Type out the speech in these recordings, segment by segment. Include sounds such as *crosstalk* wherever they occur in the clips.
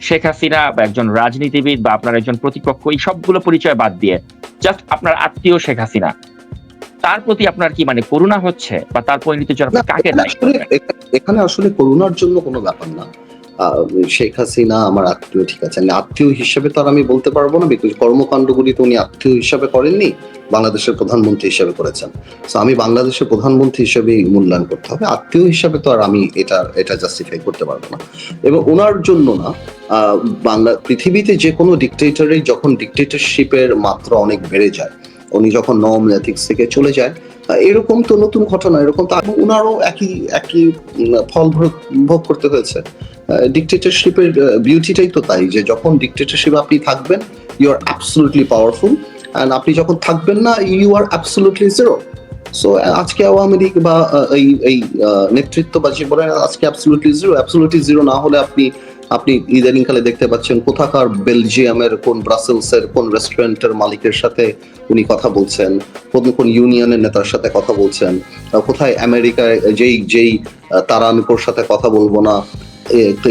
শেখ হাসিনা বা একজন রাজনীতিবিদ বা আপনার একজন প্রতিপক্ষ এই সবগুলো পরিচয় বাদ দিয়ে জাস্ট আপনার আত্মীয় শেখ হাসিনা। তার প্রতি আপনার কি মানে করুণা হচ্ছে বা তার পরিণতির জন্য কাকে এখানে দায়ী আসলে- করুণার এখানে আসলে করোনার জন্য কোনো ব্যাপার না। শেখ হাসিনা আমার আত্মীয়, ঠিক আছে? আত্মীয় হিসেবে তো আর আমি বলতে পারব না বিকজ কর্মকাণ্ডগুলি তো উনি আত্মীয় হিসাবে করেননি, বাংলাদেশের প্রধানমন্ত্রী হিসেবে করেছেন। তো আমি বাংলাদেশের প্রধানমন্ত্রী হিসেবে মূল্যায়ন করতে হবে। আত্মীয় হিসাবে তো আর আমি এটা এটা জাস্টিফাই করতে পারব না। এবং ওনার জন্য না বাংলা, পৃথিবীতে যে কোনো ডিকটেটরেই যখন ডিকটেটরশিপের মাত্রা অনেক বেড়ে যায়, উনি যখন নর্ম থেকে চলে যায় এরকম তো নতুন ঘটনা, এরকম তো ওনারও একই একই ফল ভোগ করতে হয়েছে। ডিকটেটরশিপের বিউটিটাই তো তাই, যে যখন ডিকটেটরশিপ আপনি থাকবেন you are absolutely powerful and আপনি যখন থাকবেন না you are absolutely zero so আজকে আওয়ামী লীগ বা এই এই নেতৃত্ব বা যে বলেন, আজকে অ্যাবসলুটলি জিরো অ্যাবসলুটলি জিরো না হলে আপনি আপনি ইদানিং কালে দেখতে পাচ্ছেন কোথাকার বেলজিয়ামের কোন ব্রাসেলসের কোন রেস্টুরেন্টের মালিকের সাথে উনি কথা বলছেন কোন কোন ইউনিয়নের নেতার সাথে কথা বলছেন কোথায় আমেরিকায় যেই যেই আহ, তারানুকোর সাথে কথা বলব না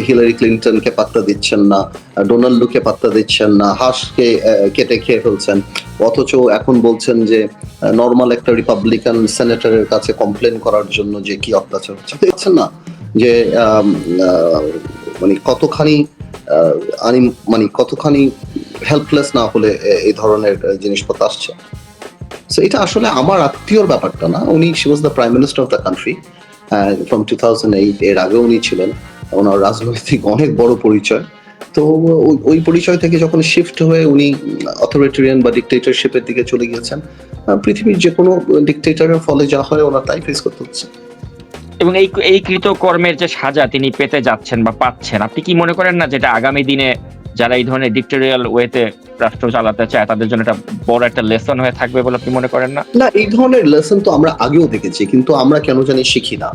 হিলারি ক্লিন্টনকে পাত্তা দিচ্ছেন না ডোনাল্ডোকে পাত্তা দিচ্ছেন না হাঁসকে কেটে খেয়ে ফেলছেন অথচ এখন বলছেন যে নর্মাল একটা রিপাবলিকান সেনেটরের কাছে কমপ্লেন করার জন্য যে কি অত্যাচার হচ্ছে। দেখছেন না যে মানে কতখানি আনি মানে কতখানি হেল্পলেস না হলে এই ধরনের জিনিসপত্র আসছে? সো এটা আসলে আমার আত্মীয়র ব্যাপারটা না। উনি she was the prime minister of the country from two thousand eight এর আগে উনি ছিলেন। ওনার রাজনৈতিক অনেক বড় পরিচয়। তো ওই পরিচয় থেকে যখন শিফট হয়ে উনি অথরিটেরিয়ান বা ডিকটেটরশিপের দিকে চলে গিয়েছেন পৃথিবীর যে কোনো ডিকটেটরের ফলে যা হয় ওনার তাই ফেস করতে হচ্ছে। এবং এই এই কৃতকর্মের যে সাজা তিনি পেতে যাচ্ছেন বা পাচ্ছেন, আপনি কি মনে করেন না যেটা আগামী দিনে যারা এই ধরনের ডিক্টোরিয়াল ওয়েতে রাষ্ট্র চালাতে চায়, তাদের জন্য একটা বড় একটা লেসন হয়ে থাকবে বলে আপনি মনে করেন না? না, এই ধরনের লেসন তো আমরা আগেও দেখেছি, কিন্তু আমরা কেন জানি শিখি না।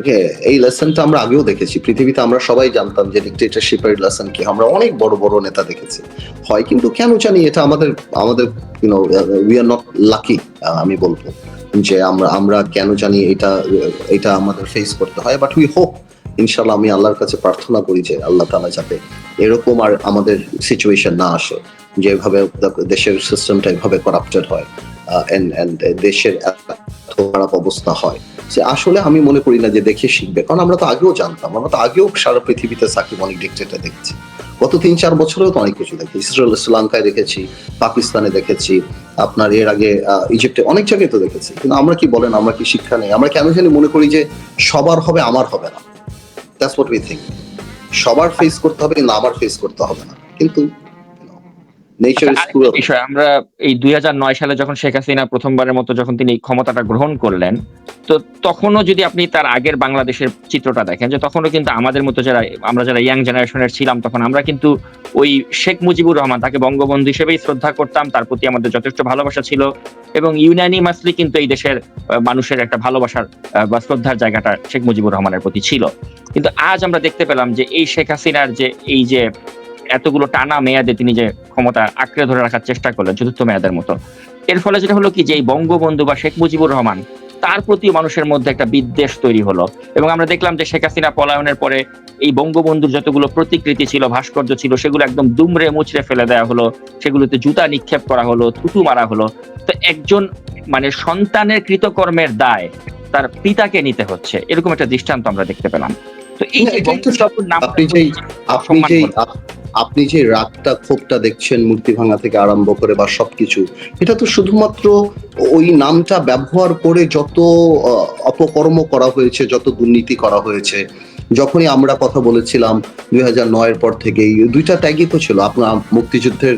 ওকে এই লেসনটা আমরা আগেও দেখেছি। পৃথিবীতে আমরা সবাই জানতাম যে ডিকটেটরশিপের লেসন কি। আমরা অনেক বড় বড় নেতা দেখেছি। হয়, কিন্তু কেন জানি এটা আমাদের আমাদের you know we are not lucky আমি বলব। যে আমরা আমরা কেন জানি এটা এটা আমাদের ফেস করতে হয় বাট উই হোপ ইনশাল্লাহ আমি আল্লাহর কাছে প্রার্থনা করি যে আল্লাহ তাআলা যাতে এরকম আর আমাদের সিচুয়েশন না আসে যেভাবে দেশের সিস্টেমটা এভাবে করাপ্টেড হয় দেশের খারাপ অবস্থা হয়। যে আসলে আমি মনে করি না যে দেখে শিখবে, কারণ আমরা তো আগেও জানতাম, আমরা তো আগেও সারা পৃথিবীতে সাকিব অনেক ডিকটেটর দেখেছি। গত তিন চার বছরেও তো অনেক কিছু দেখেছি। ইসরায়েল শ্রীলঙ্কায় দেখেছি, পাকিস্তানে দেখেছি, আপনার এর আগে ইজিপ্টে অনেক জায়গায় তো দেখেছি। কিন্তু আমরা কি বলেন, আমরা কি শিক্ষা নেই? আমরা কেন জানি মনে করি যে সবার হবে, আমার হবে না। দ্যাটস হোয়াট উই থিঙ্ক সবার ফেস করতে হবে কিন্তু আমার ফেস করতে হবে না। কিন্তু বিষয় আমরা এই দুই সালে যখন শেখ হাসিনা প্রথমবারের মতো যখন তিনি ক্ষমতাটা গ্রহণ করলেন তো তখনও যদি আপনি তার আগের বাংলাদেশের চিত্রটা দেখেন যে তখনও কিন্তু আমাদের মতো যারা আমরা যারা ইয়াং জেনারেশনের ছিলাম তখন আমরা কিন্তু ওই শেখ মুজিবুর রহমান তাকে বঙ্গবন্ধু হিসেবেই শ্রদ্ধা করতাম তার প্রতি আমাদের যথেষ্ট ভালোবাসা ছিল এবং ইউনানিমাসলি কিন্তু এই দেশের মানুষের একটা ভালোবাসার বা শ্রদ্ধার জায়গাটা শেখ মুজিবুর রহমানের প্রতি ছিল। কিন্তু আজ আমরা দেখতে পেলাম যে এই শেখ হাসিনার যে এই যে এতগুলো টানা মেয়াদে তিনি যে ক্ষমতা আঁকড়ে ধরে রাখার চেষ্টা করলেন চতুর্থ মেয়াদের মতো। এর ফলে যেটা হলো কি যে বঙ্গবন্ধু বা শেখ মুজিবুর রহমান তার প্রতি মানুষের মধ্যে একটা বিদ্বেষ তৈরি হলো। এবং আমরা দেখলাম যে শেখ হাসিনা পলায়নের পরে এই বঙ্গবন্ধুর যতগুলো প্রতিকৃতি ছিল ভাস্কর্য ছিল সেগুলো একদম দুমড়ে মুচড়ে ফেলে দেওয়া হলো। সেগুলোতে জুতা নিক্ষেপ করা হলো থুতু মারা হলো। তো একজন মানে সন্তানের কৃতকর্মের দায় তার পিতাকে নিতে হচ্ছে। এরকম একটা দৃষ্টান্ত আমরা দেখতে পেলাম। তো এই যে নাম আপনি যে। আপনি যে রাগটা ক্ষোভটা দেখছেন, মূর্তি ভাঙা থেকে আরম্ভ করে বা সবকিছু, এটা তো শুধুমাত্র ওই নামটা ব্যবহার করে যত অপকর্ম করা হয়েছে, যত দুর্নীতি করা হয়েছে, যখনই আমরা কথা বলেছিলাম দুই হাজার নয়ের পর থেকে এই দুইটা ট্যাগই তো ছিল। আপনার মুক্তিযুদ্ধের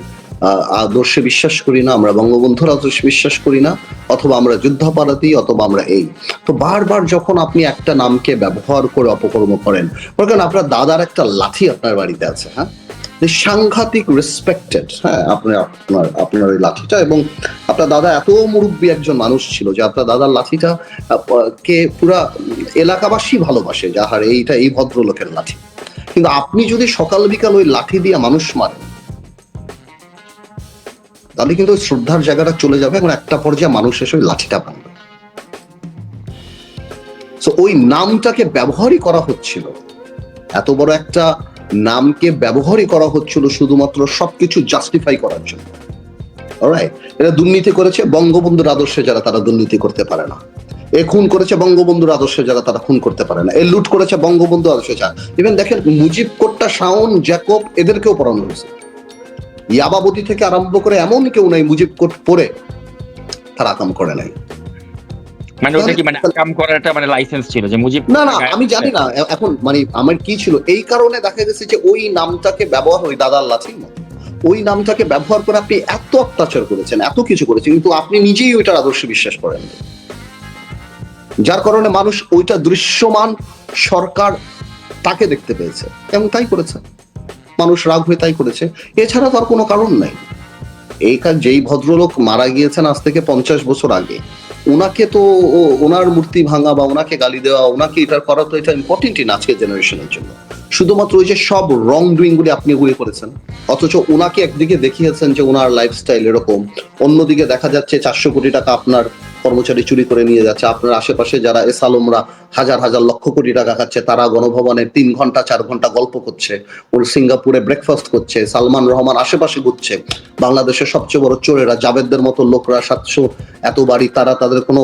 আদর্শে বিশ্বাস করি না, আমরা বঙ্গবন্ধুর আদর্শে বিশ্বাস করি না, অথবা আমরা যুদ্ধাপরাধী, অথবা আমরা এই। তো বারবার যখন আপনি একটা নামকে ব্যবহার করে অপকর্ম করেন করেন আপনার দাদার একটা লাঠি আপনার বাড়িতে আছে হ্যাঁ? যে সাংঘাতিক রেসপেক্টেড হ্যাঁ আপনার আপনার আপনার ওই লাঠিটা এবং আপনার দাদা এত মুরব্বী একজন মানুষ ছিল যে আপনার দাদার লাঠিটা, কে পুরা এলাকাবাসী ভালোবাসে যাহার এইটা, এই ভদ্রলোকের লাঠি। কিন্তু আপনি যদি সকাল বিকাল ওই লাঠি দিয়ে মানুষ মারেন, তাহলে কিন্তু ওই শ্রদ্ধার জায়গাটা চলে যাবে এবং একটা পর্যায়ে মানুষ এসে ওই লাঠিটা ভাঙবে তো ওই নামটাকে ব্যবহারই করা হচ্ছিল। এত বড় একটা নামকে ব্যবহারই করা হচ্ছিল শুধুমাত্র সবকিছু জাস্টিফাই করার জন্য। এরা দুর্নীতি করেছে, বঙ্গবন্ধুর আদর্শে যারা তারা দুর্নীতি করতে পারে না। এ খুন করেছে বঙ্গবন্ধুর আদর্শে যারা তারা খুন করতে পারে না। এ লুট করেছে বঙ্গবন্ধু আদর্শে যারা। ইভেন দেখেন, মুজিব কোট্টা, শাওন, জ্যাকব, এদেরকেও পড়ানো হয়েছে। ইয়াবাবতী থেকে আরম্ভ করে এমন কেউ নাই মুজিব কোট পরে তারা কাম করে নাই। মানে ওটা কি মানে কাম করার একটা মানে লাইসেন্স ছিল যে মুজিব না না আমি জানি না এখন মানে আমার কি ছিল? এই কারণে দেখা গেছে যে ওই নামটাকে ব্যবহার ওই দাদার লাঠির মতো ওই নামটাকে ব্যবহার করে আপনি এত অত্যাচার করেছেন এত কিছু করেছেন কিন্তু আপনি নিজেই ওইটার আদর্শে বিশ্বাস করেন যার কারণে মানুষ ওইটা দৃশ্যমান সরকার তাকে দেখতে পেয়েছে এবং তাই করেছে। মানুষ রাগ হয়ে তাই করেছে। এছাড়া তার কোনো কারণ নাই। এই কাজ যেই ভদ্রলোক মারা গিয়েছেন আজ থেকে পঞ্চাশ বছর আগে ওনাকে তো ওনার মূর্তি ভাঙা বা ওনাকে গালি দেওয়া, ওনাকে এটা করা তো এটা ইম্পর্টেন্টই না আজকের জেনারেশনের জন্য। শুধুমাত্র ওই যে সব রং ডুইং গুলি আপনি গুলি করেছেন, অথচ ওনাকে একদিকে দেখিয়েছেন যে ওনার লাইফস্টাইল এরকম, অন্যদিকে দেখা যাচ্ছে চারশো কোটি টাকা আপনার কর্মচারী চুরি করে নিয়ে যাচ্ছে। আপনার আশেপাশে যারা এস আলমরা হাজার হাজার লক্ষ কোটি টাকা খাচ্ছে, তারা গণভবনে তিন ঘণ্টা, চার ঘণ্টা গল্প করছে। ওর সিঙ্গাপুরে ব্রেকফাস্ট করছে, সালমান রহমান আশেপাশে ঘুরছে। বাংলাদেশের সবচেয়ে বড় চোরেরা, জাবেদদের মতো লোকরা সাতশো এত বাড়ি, তারা তাদের কোনো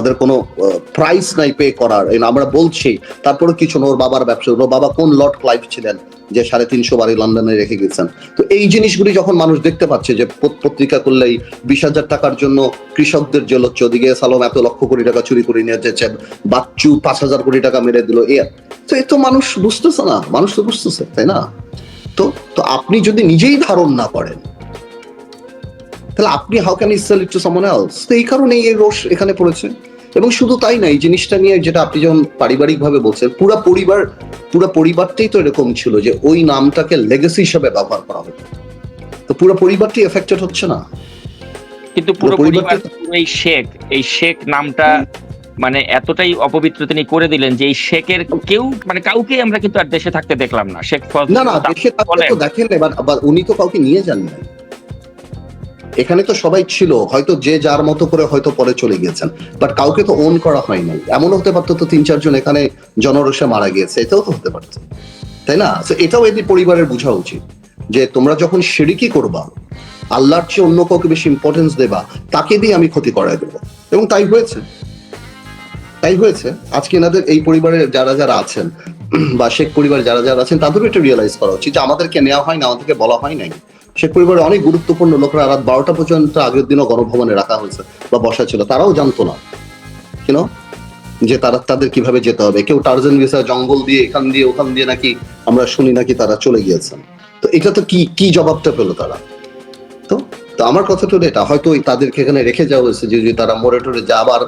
তাদের কোনো প্রাইস নাই পে করার। আমরা বলছি তারপরে কিছু ওর বাবার ব্যবসা ওর বাবা কোন লর্ড ক্লাইভ ছিলেন যে সাড়ে তিনশো বাড়ি লন্ডনে রেখে গেছেন? তো এই জিনিসগুলি যখন মানুষ দেখতে পাচ্ছে যে পত্রিকা করলেই বিশ হাজার টাকার জন্য কৃষকদের জেল হচ্ছে, ওদিকে সালম এত লক্ষ কোটি টাকা চুরি করে নিয়ে যাচ্ছে, বাচ্চু পাঁচ হাজার কোটি টাকা মেরে দিল, এ। তো এ তো মানুষ বুঝতেছে না, মানুষ তো বুঝতেছে, তাই না? তো তো আপনি যদি নিজেই ধারণ না করেন, তাহলে আপনি how can is sell it to someone else তো এই কারণেই এই রোষ এখানে পড়েছে। এবং শুধু তাই না এই জিনিসটা নিয়ে যেটা আপনি যখন পারিবারিক ভাবে বলছেন পুরো পরিবার পুরো পরিবারটাই তো এরকম ছিল যে ওই নামটাকে লেগেসি হিসেবে ব্যবহার করা হতো। তো পুরো পরিবারটি এফেক্টেড হচ্ছে না? কিন্তু পুরো পুরো পরিবার এই শেখ। এই শেখ নামটা মানে এতটাই অপবিত্র তিনি করে দিলেন যে এই শেখের কেউ মানে কাউকে আমরা কিন্তু আর দেশে থাকতে দেখলাম না। শেখ না না দেশে তো দেখেন এবার উনি তো কাউকে নিয়ে যান নাই এখানে তো সবাই ছিল, হয়তো যে যার মতো করে হয়তো পরে চলে গিয়েছেন বাট কাউকে তো ওন করা হয় নাই। এমন হতে পারতো তো তিন চারজন এখানে জনরসে মারা গিয়েছে এটাও তো হতে পারতো, তাই না? এটাও এদের পরিবারের বোঝা উচিত, যে তোমরা যখন সিঁড়িকি করবা, আল্লাহর চেয়ে অন্য কাউকে বেশি ইম্পর্টেন্স দেবা, তাকে দিয়ে আমি ক্ষতি করাই দেবো। এবং তাই হয়েছে তাই হয়েছে। আজকে এনাদের এই পরিবারের যারা যারা আছেন, বা শেখ পরিবার যারা যারা আছেন, তাদেরও এটা রিয়েলাইজ করা উচিত যে আমাদেরকে নেওয়া হয় না, আমাদেরকে বলা হয় নাই। শেখ পরিবারের অনেক গুরুত্বপূর্ণ লোকরা রাত বারোটা পর্যন্ত আগের দিনও গণভবনে রাখা হয়েছে বা বসা ছিল। তারাও জানতো না। কেন? যে তারা, তাদের কীভাবে যেতে হবে? কেউ টার্জেন ভিসা জঙ্গল দিয়ে এখান দিয়ে ওখান দিয়ে নাকি আমরা শুনি নাকি তারা চলে গিয়েছেন। তো এটা তো কি কি জবাবটা পেল তারা? তো তো আমার হলো এটা, হয়তো তাদেরকে এখানে রেখে যাওয়া হয়েছে যে তারা মোড়ে টোরে যা আবার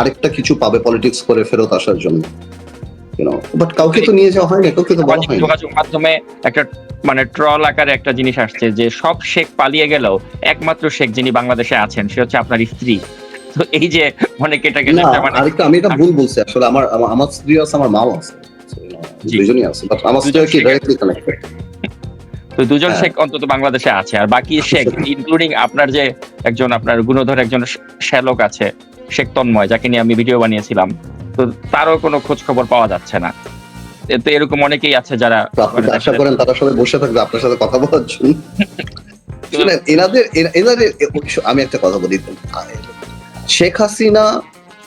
আরেকটা কিছু পাবে পলিটিক্স করে ফেরত আসার জন্য। বাট কাউকে তো নিয়ে যাওয়া হয় না কাউকে তো বলা হয় যোগাযোগ মাধ্যমে একটা মানে ট্রল আকারে একটা জিনিস আসছে যে সব শেখ পালিয়ে গেলেও একমাত্র শেখ যিনি বাংলাদেশে আছেন সে হচ্ছে আপনার স্ত্রী। তো এই যে অনেকে এটাকে না মানে আরেকটা আমি এটা ভুল বলছি। আসলে আমার আমার- স্ত্রী আছে আমার মাও আছে। দুজনই আছে বাট আমার স্ত্রী দুজন কি শেখ। ডাইরেক্টলি কানেক্টেড তো দুজন হ্যাঁ। শেখ অন্তত বাংলাদেশে আছে আর বাকি *laughs* শেখ ইনক্লুডিং আপনার যে একজন আপনার গুণধর একজন শ্যালক আছে শেখ তন্ময় যাকে নিয়ে আমি ভিডিও বানিয়েছিলাম। তো তারও কোনো খোঁজ খবর পাওয়া যাচ্ছে না। তো এরকম অনেকেই আছে যারা আশা করেন তারা সবাই বসে থাকবে আপনার সাথে কথা বলার জন্য। *laughs* শুনেন এনাদের এনাদের আমি একটা কথা বলি। শেখ হাসিনা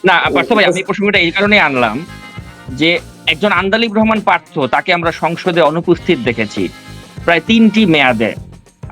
না আমি এই প্রসঙ্গটা এই কারণে আনলাম যে একজন আন্দালিব রহমান পার্থ তাকে আমরা সংসদে অনুপস্থিত দেখেছি। প্রায় তিনটি মেয়াদে।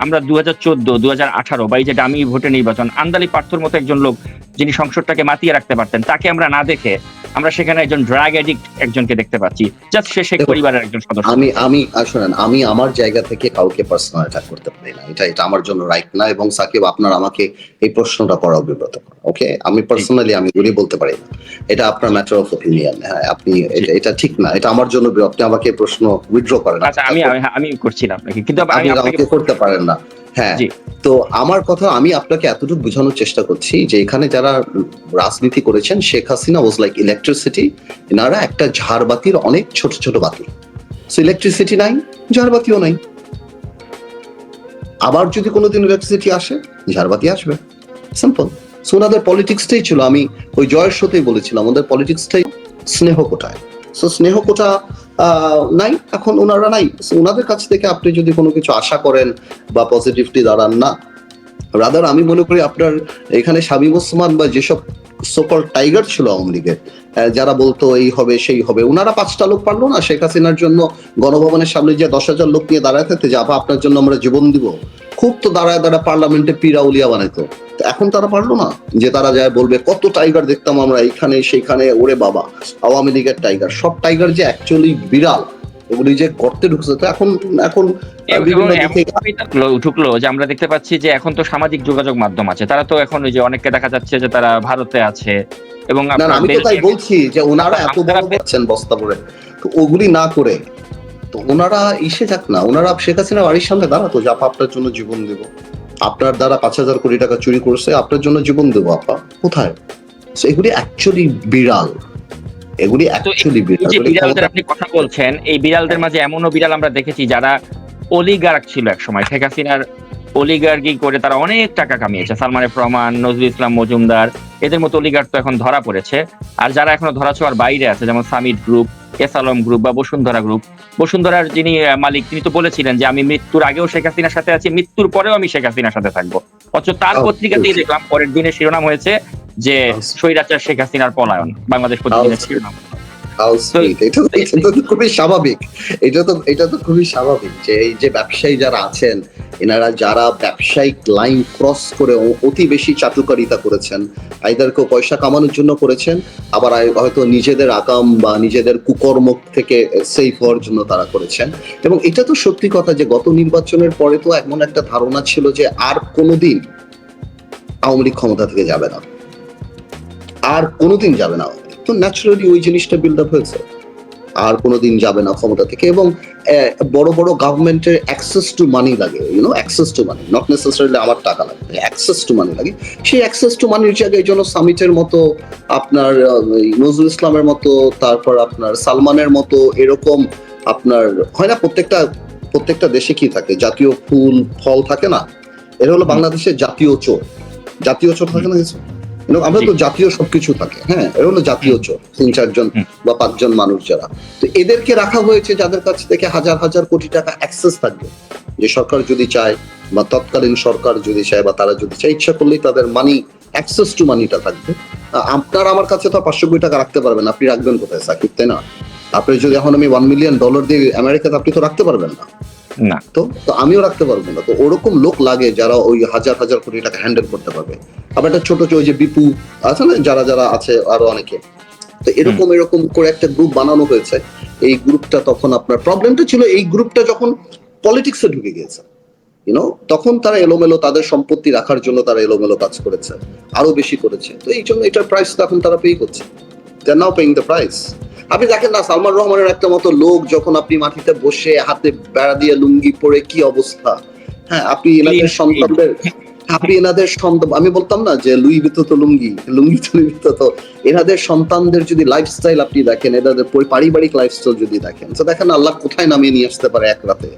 আমরা দু হাজার চোদ্দ দু হাজার আঠারো বা এই যে ডামি ভোটে নির্বাচন আন্দালি পার্থর মতো একজন লোক যিনি সংসদটাকে মাতিয়ে রাখতে পারতেন তাকে আমরা না দেখে আমরা সেখানে একজন ড্রাগ এডিক্ট একজনকে দেখতে পাচ্ছি। জাস্ট সে শেখ পরিবারের একজন সদস্য। আমি আমি শোনেন আমি আমার জায়গা থেকে কাউকে পার্সোনাল অ্যাটাক করতে পারি না। এটা এটা আমার জন্য রাইট না এবং সাকিব আপনার আমাকে এই প্রশ্নটা করা বিব্রত ওকে আমি পার্সোনালি আমি গুলি বলতে পারি না। এটা আপনার ম্যাটার অফ ওপিনিয়ন হ্যাঁ আপনি এটা এটা ঠিক না এটা আমার জন্য আপনি আমাকে প্রশ্ন উইথড্র করেন। আচ্ছা আমি আমি- আমি করছিলাম আপনাকে কিন্তু আপনি আমাকে করতে পারেন না। হ্যাঁ তো আমার কথা আমি আপনাকে এতটুকু বোঝানোর চেষ্টা করছি যে এখানে যারা রাজনীতি করেছেন Sheikh Hasina was like electricity এনারা একটা ঝাড়বাতির অনেক ছোট ছোট বাতি সো ইলেকট্রিসিটি নাই ঝাড়বাতিও নাই। আবার যদি কোনোদিন ইলেকট্রিসিটি আসে ঝাড়বাতি আসবে। সিম্পল সো ওনাদের পলিটিক্সটাই ছিল আমি ওই জয়ের শোতেই বলেছিলাম ওদের পলিটিক্সটাই স্নেহ কোটায়। সো স্নেহ কোটা নাই, এখন ওনারা নাই। ওনাদের কাছ থেকে আপনি যদি কোনো কিছু আশা করেন বা পজিটিভলি দাঁড়ান না রাদার আমি মনে করি আপনার এখানে শামীম ওসমান বা যেসব সকল টাইগার ছিল আওয়ামী লীগের যারা বলতো এই হবে, সেই হবে, ওনারা পাঁচটা লোক পারল না। শেখ হাসিনার জন্য গণভবনের সামনে যে দশ হাজার লোক নিয়ে দাঁড়ায় থাকতে, যে আপা আপনার জন্য আমরা জীবন দিব। খুব তো দাঁড়ায় দাঁড়ায় পার্লামেন্টে পিরা উলিয়া বানাইতো। এখন তারা পারল না যে তারা যায় বলবে কত টাইগার দেখতাম আমরা এইখানে সেইখানে ওরে বাবা আওয়ামী লীগের টাইগার সব টাইগার যে অ্যাকচুয়ালি বিড়াল এগুলি যে গর্তে ঢুকছে তো এখন এখন ঢুকলো যে আমরা দেখতে পাচ্ছি যে এখন তো সামাজিক যোগাযোগ মাধ্যম আছে। তারা তো এখন ওই যে অনেককে দেখা যাচ্ছে যে তারা ভারতে আছে এবং আমি তো তাই বলছি যে ওনারা এত বড় পাচ্ছেন বস্তা ভরে। তো ওগুলি না করে তো ওনারা ইসে যাক না। ওনারা শেখ হাসিনা বাড়ির সামনে দাঁড়াতো যে আপা আপনার জন্য জীবন দেব। আপনার দ্বারা পাঁচ হাজার কোটি টাকা চুরি করছে আপনার জন্য জীবন দেবো আপা। কোথায়? এগুলি অ্যাকচুয়ালি বিড়াল। এগুলি অ্যাকচুয়ালি বিড়াল। বিড়ালদের আপনি কথা বলছেন এই বিড়ালদের মাঝে এমনও বিড়াল আমরা দেখেছি যারা অলিগার্ক ছিল এক সময় শেখ হাসিনার অলিগার্কি করে তারা অনেক টাকা কামিয়েছে। সালমান এফ রহমান নজরুল ইসলাম মজুমদার এদের মতো অলিগার্ক তো এখন ধরা পড়েছে। আর যারা এখনও ধরা ছোঁয়ার বাইরে আছে যেমন Summit Group S Alam Group বা বসুন্ধরা গ্রুপ। বসুন্ধরার যিনি মালিক তিনি তো বলেছিলেন যে আমি মৃত্যুর আগেও শেখ হাসিনার সাথে আছি মৃত্যুর পরেও আমি শেখ হাসিনার সাথে থাকব। অথচ তার Oh, পত্রিকাতেই দেখলাম পরের দিনে শিরোনাম হয়েছে যে স্বৈরাচার শেখ হাসিনার পলায়ন বাংলাদেশ পত্রিকার Oh, শিরোনাম। Sweet. *laughs* এটা তো *laughs* এটা তো খুবই স্বাভাবিক এটা তো এটা তো খুবই স্বাভাবিক যে এই যে ব্যবসায়ী যারা আছেন এনারা যারা ব্যবসায়িক লাইন ক্রস করে অতি বেশি চাটুকারিতা করেছেন আইদার কেউ পয়সা কামানোর জন্য করেছেন আবার হয়তো নিজেদের আকাম বা নিজেদের কুকর্ম থেকে সেফ হওয়ার জন্য তারা করেছেন এবং এটা তো সত্যি কথা যে গত নির্বাচনের পরে তো এমন একটা ধারণা ছিল যে আর কোনোদিন আওয়ামী লীগ ক্ষমতা থেকে যাবে না আর কোনোদিন যাবে না। তো ন্যাচারালি ওই জিনিসটা বিল্ড আপ হয়েছে। আর কোনোদিন যাবে না ক্ষমতা থেকে এবং বড় বড় গভর্নমেন্টের অ্যাক্সেস টু মানি লাগে you know access to money not necessarily আমার টাকা লাগে অ্যাক্সেস টু মানি লাগে। সেই অ্যাক্সেস টু মানির জায়গায় জন্য সামিটের মতো আপনার নজরুল ইসলামের মতো তারপর আপনার সালমানের মতো এরকম আপনার হয় না প্রত্যেকটা প্রত্যেকটা দেশে কি থাকে? জাতীয় ফুল ফল থাকে না? এটা হলো বাংলাদেশের জাতীয় চোর। জাতীয় চোর থাকে না কিছু? আমরা তো জাতীয় সবকিছু থাকে হ্যাঁ এটা হলো জাতীয় চোর তিন চারজন বা পাঁচজন মানুষ যারা। তো এদেরকে রাখা হয়েছে যাদের কাছ থেকে হাজার হাজার কোটি টাকা অ্যাক্সেস থাকবে। যে সরকার যদি চায় বা তৎকালীন সরকার যদি চায় বা তারা যদি চায় ইচ্ছা করলেই তাদের মানি অ্যাক্সেস টু মানিটা থাকবে। আপনার আমার কাছে তো পাঁচশো কোটি টাকা রাখতে পারবেন আপনি রাখবেন কোথায় সাকিব তাই না? আপনি যদি এখন আমি ওয়ান মিলিয়ন ডলার দিয়ে আমেরিকাতে আপনি তো রাখতে পারবেন না। না। তো তো আমিও রাখতে পারব না। তো ওরকম লোক লাগে যারা ওই হাজার হাজার কোটি টাকা হ্যান্ডেল করতে পারবে। আবার একটা ছোট ছোট ওই যে বিপু আছে না যারা যারা আছে আরও অনেকে। তো এরকম এরকম করে একটা গ্রুপ বানানো হয়েছে। এই গ্রুপটা তখন আপনার প্রবলেমটা ছিল এই গ্রুপটা যখন পলিটিক্সে ঢুকে গিয়েছে। ইউনো তখন তারা এলোমেলো তাদের সম্পত্তি রাখার জন্য তারা এলোমেলো কাজ করেছে। আরও বেশি করেছে। তো এই জন্য এটার প্রাইস এখন তারা পে করছে। They are now paying the price আপনি দেখেন না সালমান রহমানের একটা মতো লোক যখন আপনি মাটিতে বসে হাতে বেড়া দিয়ে লুঙ্গি পরে কি অবস্থা? হ্যাঁ আপনি এনাদের সন্তানদের আপনি এনাদের সন্তান আমি বলতাম না যে লুই বিত লুঙ্গি লুঙ্গি তো লুই ভিত এনাদের সন্তানদের যদি লাইফস্টাইল আপনি দেখেন এনাদের পরি- পারিবারিক লাইফস্টাইল যদি দেখেন তো দেখেন আল্লাহ কোথায় নামিয়ে নিয়ে আসতে পারে এক রাতে?